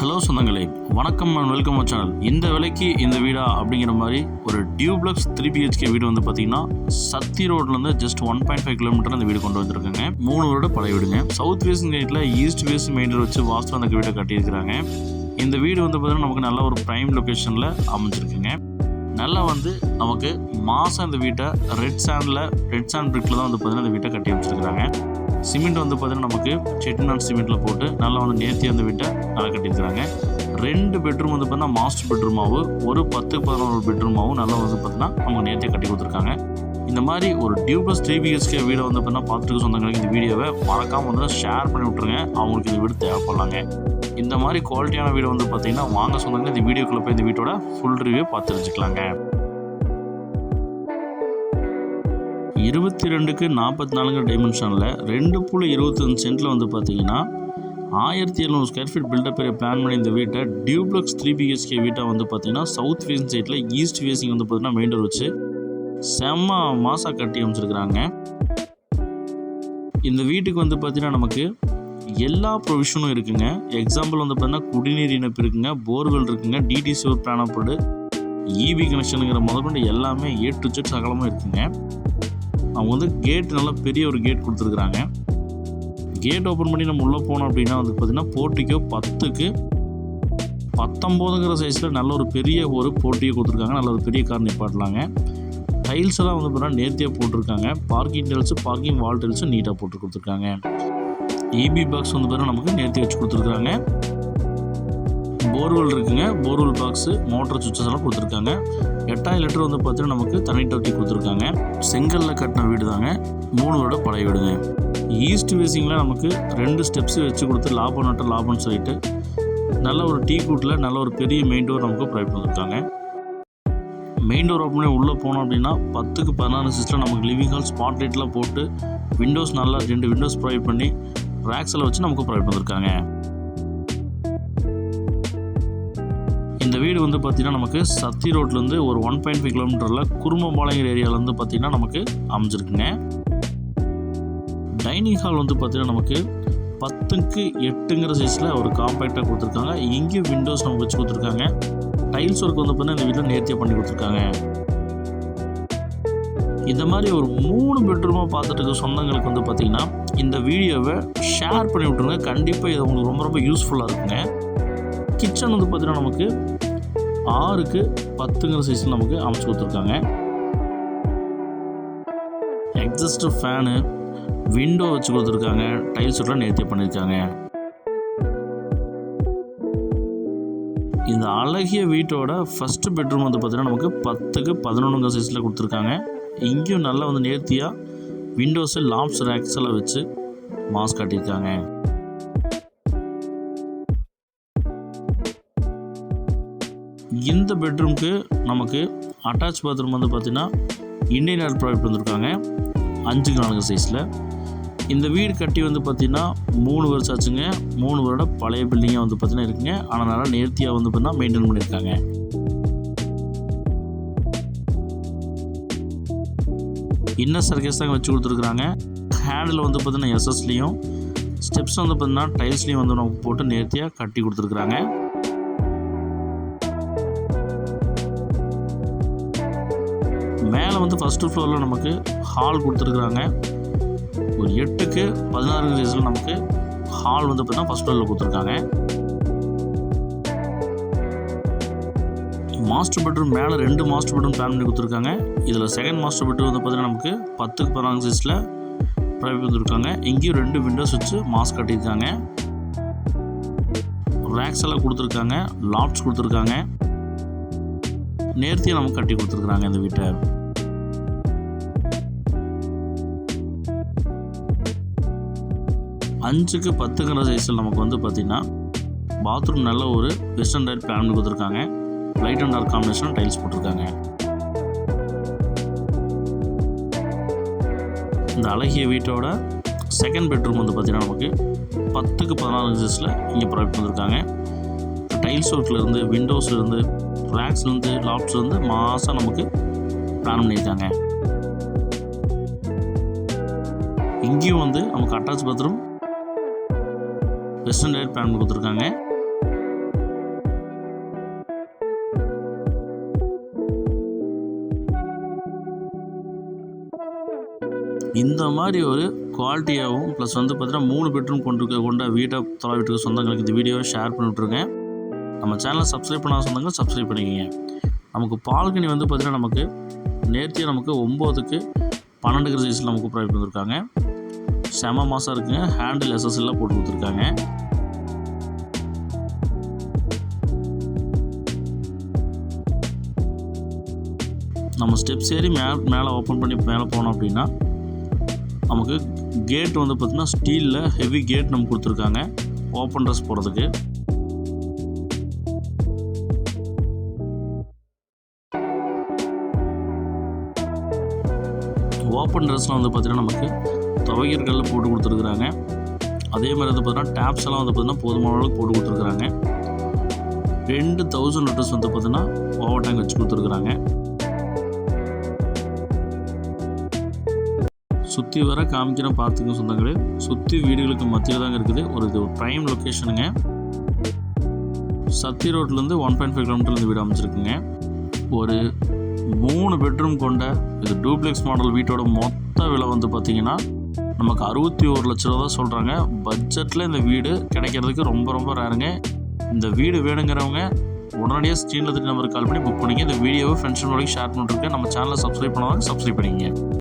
Hello சொந்தங்களே வணக்கம் and welcome channel இந்த விலைக்கு இந்த வீடா அப்படிங்கிற மாதிரி ஒரு டியூப்ளக்ஸ் த்ரீ பிஹெச்கே வீடு வந்து பார்த்தீங்கன்னா சத்தி ரோட்லேருந்து just one point five kilometre அந்த வீடு கொண்டு வந்திருக்காங்க. மூணு வருட பழைய வீடுங்க. சவுத் வேஸ்ட் கேட்டில் ஈஸ்ட் வேஸ்ட் மெயின் வச்சு வாஸ்து அந்த வீடை கட்டியிருக்கிறாங்க. இந்த வீடு வந்து பார்த்தீங்கன்னா நமக்கு நல்ல ஒரு ப்ரைம் லொக்கேஷனில் அமைஞ்சிருக்குங்க. நல்லா வந்து நமக்கு மாதம் இந்த வீட்டை ரெட் சாண்டில் ரெட் சாண்ட் பிரிக்கில் தான் வந்து பார்த்தீங்கன்னா இந்த வீட்டை கட்டி அமைச்சிருக்கிறாங்க. சிமெண்ட் வந்து பார்த்தீங்கன்னா நமக்கு செட்டிநாட் சிமெண்ட்டில் போட்டு நல்லா வந்து நேர்த்தி அந்த வீட்டை நல்லா கட்டியிருக்கிறாங்க ரெண்டு பெட்ரூம் வந்து பார்த்தீங்கன்னா மாஸ்டர் பெட்ரூமாவும் ஒரு பத்து பதினோரு பெட்ரூமாகவும் நல்லா வந்து பார்த்தீங்கன்னா நமக்கு நேர்த்தியாக கட்டி கொடுத்துருக்காங்க. இந்த மாதிரி ஒரு டியூப்ளஸ் த்ரீ பிஹெச்கே வீடை வந்து பார்த்தீங்கன்னா பார்த்துட்டு சொந்தங்களுக்கு இந்த வீடியோவை மறக்காமல் வந்து ஷேர் பண்ணி விட்ருங்க அவங்களுக்கு இந்த வீடு தேவைப்படலாங்க. இந்த மாதிரி குவாலிட்டியான வீடு வந்து பார்த்தீங்கன்னா வாங்க சொந்தங்க இந்த வீடியோக்குள்ளே போய் இந்த வீட்டோட ஃபுல் ரிவ்யூ பார்த்து தெரிஞ்சுக்கலாங்க. இருபத்தி ரெண்டுக்கு நாற்பத்தி நாலுங்கிற டைமென்ஷனில் ரெண்டு புள்ளி இருபத்தஞ்சு சென்ட்டில் வந்து பார்த்தீங்கன்னா ஆயிரத்தி எழுநூறு ஸ்கொயர் ஃபீட் பில்டப் பெரிய பிளான் பண்ணி இந்த வீட்டை டியூப்ளக்ஸ் த்ரீ பிஹெச்கே வீட்டை வந்து பார்த்தீங்கன்னா சவுத் ஃபேசிங் சைட்டில் ஈஸ்ட் ஃபேசிங் வந்து பார்த்தீங்கன்னா மெயின் டோர் வச்சு செம்ம மாசாக கட்டி அமைச்சிருக்கிறாங்க. இந்த வீட்டுக்கு வந்து பார்த்தீங்கன்னா நமக்கு எல்லா ப்ரொவிஷனும் இருக்குங்க. எக்ஸாம்பிள் வந்து பார்த்தீங்கன்னா குடிநீர் இணைப்பு இருக்குங்க போர்வெல் இருக்குங்க டிடி ஒரு பிளானப்படு இபி கனெக்ஷனுங்கிற முதற்கொண்டு எல்லாமே ஏ டு செட் சகலமாக இருக்குங்க. அவங்க வந்து கேட் நல்லா பெரிய ஒரு கேட் கொடுத்துருக்குறாங்க. கேட் ஓப்பன் பண்ணி நம்ம உள்ளே போனோம் அப்படின்னா வந்து பார்த்திங்கன்னா போட்டிக்கோ பத்துக்கு பத்தொம்போதுங்கிற சைஸில் நல்ல ஒரு பெரிய ஒரு போட்டியை கொடுத்துருக்காங்க. நல்ல ஒரு பெரிய கார் நிப்பாட்டலாங்க. டைல்ஸ் எல்லாம் வந்து பார்த்தீங்கன்னா நேர்த்தியாக போட்டிருக்காங்க. பார்க்கிங் டைல்ஸு பார்க்கிங் வால் டைல்ஸும் நீட்டாக போட்டு கொடுத்துருக்காங்க. இபி பாக்ஸ் வந்து பார்த்தீங்கன்னா நமக்கு நேர்த்தி வச்சு கொடுத்துருக்காங்க. போர்வெல் இருக்குங்க. போர்வெல் பாக்ஸு மோட்டர் சுவிச்சஸ் எல்லாம் கொடுத்துருக்காங்க. எட்டாயிரம் லிட்டர் வந்து பார்த்தீங்கன்னா நமக்கு தனி தொட்டி கொடுத்துருக்காங்க. செங்கல்ல கட்டின வீடு தாங்க மூணு வருட பழைய வீடுங்க. ஈஸ்ட் வேசிங்கில் நமக்கு ரெண்டு ஸ்டெப்ஸ் வச்சு கொடுத்து லாபம் நட்ட லாபம்னு சொல்லிட்டு நல்ல ஒரு டீ கூட்டில் நல்ல ஒரு பெரிய மெயின் டோர் நமக்கு ப்ரொவைட் பண்ணிருக்காங்க. மெயின் டோர் ஓப்பனே உள்ளே போனோம் அப்படின்னா பத்துக்கு பதினாறு சிஸ்டம் நமக்கு லிவிங் ஹால் ஸ்பாட் லைட்லாம் போட்டு விண்டோஸ் நல்லா ரெண்டு விண்டோஸ் ப்ரொவைட் பண்ணி ரேக்ஸில் வச்சு நமக்கு ப்ரொவைட் பண்ணிருக்காங்க. இந்த வீடு வந்து பார்த்திங்கன்னா நமக்கு சத்தி ரோட்லேருந்து ஒரு ஒன் பாயிண்ட் ஃபைவ் கிலோமீட்டரில் குறும்பபாளையங்கிற ஏரியாவிலேருந்து பார்த்திங்கன்னா நமக்கு அமைஞ்சிருக்குங்க. டைனிங் ஹால் வந்து பார்த்திங்கன்னா நமக்கு பத்துக்கு எட்டுங்கிற சைஸில் ஒரு காம்பேக்டாக கொடுத்துருக்காங்க. இங்கேயும் விண்டோஸ் நமக்கு வச்சு கொடுத்துருக்காங்க. டைல்ஸ் ஒர்க் வந்து பார்த்தீங்கன்னா இந்த வீட்டில் நேர்த்தியாக பண்ணி கொடுத்துருக்காங்க. இந்த மாதிரி ஒரு மூணு பெட்ரூமாக பார்த்துட்டு இருக்க சொந்தங்களுக்கு வந்து பார்த்திங்கன்னா இந்த வீடியோவை ஷேர் பண்ணி விட்ருங்க கண்டிப்பாக இது உங்களுக்கு ரொம்ப ரொம்ப யூஸ்ஃபுல்லாக இருக்குங்க. கிச்சன் வந்து பார்த்தீங்கன்னா நமக்கு ஆறுக்கு பத்துங்கிற சைஸில் நமக்கு அமைச்சு கொடுத்துருக்காங்க. எக்ஸஸ்ட் ஃபேனு விண்டோ வச்சு கொடுத்துருக்காங்க. டைல்ஸ் எல்லாம் நேர்த்தி பண்ணியிருக்காங்க இந்த அழகிய வீட்டோட ஃபஸ்ட்டு பெட்ரூம் வந்து பார்த்தீங்கன்னா நமக்கு பத்துக்கு பதினொன்றுங்க சைஸில் கொடுத்துருக்காங்க. இங்கேயும் நல்லா வந்து நேர்த்தியாக விண்டோஸு லாப்ஸ் ரேக்ஸ் எல்லாம் வச்சு மாஸ்க் காட்டியிருக்காங்க. இந்த பெட்ரூம்க்கு நமக்கு அட்டாச் பாத்ரூம் வந்து பார்த்திங்கன்னா இண்டியன் ஏர் ப்ராடக்ட் வந்திருக்காங்க. அஞ்சுக்கு நான்கு சைஸில் இந்த வீடு கட்டி வந்து பார்த்திங்கன்னா மூணு வருஷம் ஆச்சுங்க. மூணு வருட பழைய பில்டிங்காக வந்து பார்த்திங்கன்னா இருக்குங்க. ஆனால் நல்லா நேர்த்தியாக வந்து பார்த்தீங்கன்னா மெயின்டைன் பண்ணியிருக்காங்க இன்னர் சர்க்கேஸ் தாங்க வச்சு கொடுத்துருக்குறாங்க. ஹேண்டில் வந்து பார்த்திங்கன்னா எஸ்எஸ்லேயும் ஸ்டெப்ஸ் வந்து பார்த்திங்கன்னா டைல்ஸ்லேயும் வந்து நமக்கு போட்டு நேர்த்தியாக கட்டி கொடுத்துருக்குறாங்க. மேலே வந்து ஃபஸ்ட்டு ஃப்ளோரில் நமக்கு ஹால் கொடுத்துருக்குறாங்க. ஒரு எட்டுக்கு பதினாறு சைஸில் நமக்கு ஹால் வந்து பார்த்தீங்கன்னா ஃபஸ்ட் ஃப்ளோரில் கொடுத்துருக்காங்க. மாஸ்டர் பெட்ரூம் மேலே ரெண்டு மாஸ்டர் பெட்ரூம் பிளான் பண்ணி கொடுத்துருக்காங்க. இதில் செகண்ட் மாஸ்டர் பெட்ரூம் வந்து பார்த்தீங்கன்னா நமக்கு பத்துக்கு பதினாறு சைஸில் ப்ரைவேட் கொடுத்துருக்காங்க. இங்கேயும் ரெண்டு விண்டோஸ் வச்சு மாஸ்க் கட்டியிருக்காங்க. ரேக்ஸ் எல்லாம் கொடுத்துருக்காங்க. லாப்ஸ் கொடுத்துருக்காங்க. நேர்த்தியாக நமக்கு கட்டி கொடுத்துருக்குறாங்க இந்த வீட்டை. அஞ்சுக்கு பத்துங்கிற சைஸில் நமக்கு வந்து பார்த்திங்கன்னா பாத்ரூம் நல்ல ஒரு வெஸ்டர்ன் டைட் பிளான் பண்ணி கொடுத்துருக்காங்க. Light and dark combination tiles போட்டிருக்காங்க. இந்த அழகிய வீட்டோட செகண்ட் பெட்ரூம் வந்து பார்த்திங்கன்னா நமக்கு பத்துக்கு பதினாறு சைஸில் இங்கே ப்ரொவைட் பண்ணியிருக்காங்க டைல்ஸ் ஒர்க்லேருந்து விண்டோஸ்லேருந்து ரேக்ஸ்லேருந்து லாப்ஸ்லேருந்து மாதம் நமக்கு பிளான் பண்ணியிருக்காங்க. இங்கேயும் வந்து நமக்கு attach bathroom western tyre plan கொடுத்துருக்காங்க. இந்த மாதிரி ஒரு குவாலிட்டியாகவும் ப்ளஸ் வந்து பார்த்தீங்கன்னா மூணு பெட்ரூம் கொண்டு கொண்ட வீட்டை தொலை வீட்டுக்கு சொந்தங்களுக்கு இந்த வீடியோவை ஷேர் பண்ணிவிட்ருங்க நம்ம சேனலை சப்ஸ்கிரைப் பண்ணாத சொந்தங்க சப்ஸ்கிரைப் பண்ணிக்கோங்க. நமக்கு பால்கனி வந்து பார்த்திங்கன்னா நமக்கு நேர்த்தியாக நமக்கு ஒம்போதுக்கு பன்னெண்டு கிரி கிரேஜிஸில் நமக்கு ப்ரொவைட் பண்ணியிருக்காங்க செம மாதம் இருக்குங்க ஹேண்டில் எஸ்எஸ்எல்லாம் போட்டு கொடுத்துருக்காங்க. நம்ம ஸ்டெப்ஸ் ஏறி மே மேலே ஓப்பன் பண்ணி மேலே போனோம் அப்படின்னா நமக்கு கேட் வந்து பார்த்திங்கன்னா ஸ்டீலில் ஹெவி கேட் நம்ம கொடுத்துருக்காங்க. ஓப்பன் ட்ரெஸ் போகிறதுக்கு ஓப்பன் ட்ரெஸ்லாம் வந்து பார்த்திங்கன்னா நமக்கு துவையர்களில் போட்டு கொடுத்துருக்குறாங்க. அதே மாதிரி வந்து பார்த்தீங்கன்னா டேப்ஸ் எல்லாம் வந்து பார்த்திங்கன்னா போதுமான அளவுக்கு போட்டு கொடுத்துருக்குறாங்க. ரெண்டு தௌசண்ட் லிட்டர்ஸ் வந்து பார்த்தீங்கன்னா ஓவர் டேங்க் வச்சு கொடுத்துருக்குறாங்க. சுற்றி வர காமிக்கிறேன் பார்த்துக்க சொந்தங்களே. சுற்றி வீடுகளுக்கு மத்தியில் தாங்க இருக்குது. ஒரு இது ஒரு ப்ரைம் லொக்கேஷனுங்க சத்தி ரோட்லேருந்து ஒன் பாயிண்ட் ஃபைவ் கிலோமீட்டர்லேருந்து வீடு அமைச்சிருக்குங்க ஒரு மூணு பெட்ரூம் கொண்ட இது டூப்ளெக்ஸ் மாடல் வீட்டோட மொத்த விலை வந்து பார்த்தீங்கன்னா நமக்கு அறுபத்தி ஒரு லட்ச ரூபா தான் சொல்கிறாங்க பட்ஜெட்டில் இந்த வீடு கிடைக்கிறதுக்கு ரொம்ப ரொம்ப ரேருங்க இந்த வீடு வேணுங்கிறவங்க உடனடியாக ஸ்க்ரீனில் நம்பருக்கு கால் பண்ணி புக் பண்ணிங்க இந்த வீடியோவை ஃப்ரெண்ட்ஸ் வரைக்கும் ஷேர் பண்ணுறதுக்கு நம்ம சேனலை சப்ஸ்கிரைப் பண்ணாலும் சப்ஸ்கிரைப் பண்ணிங்க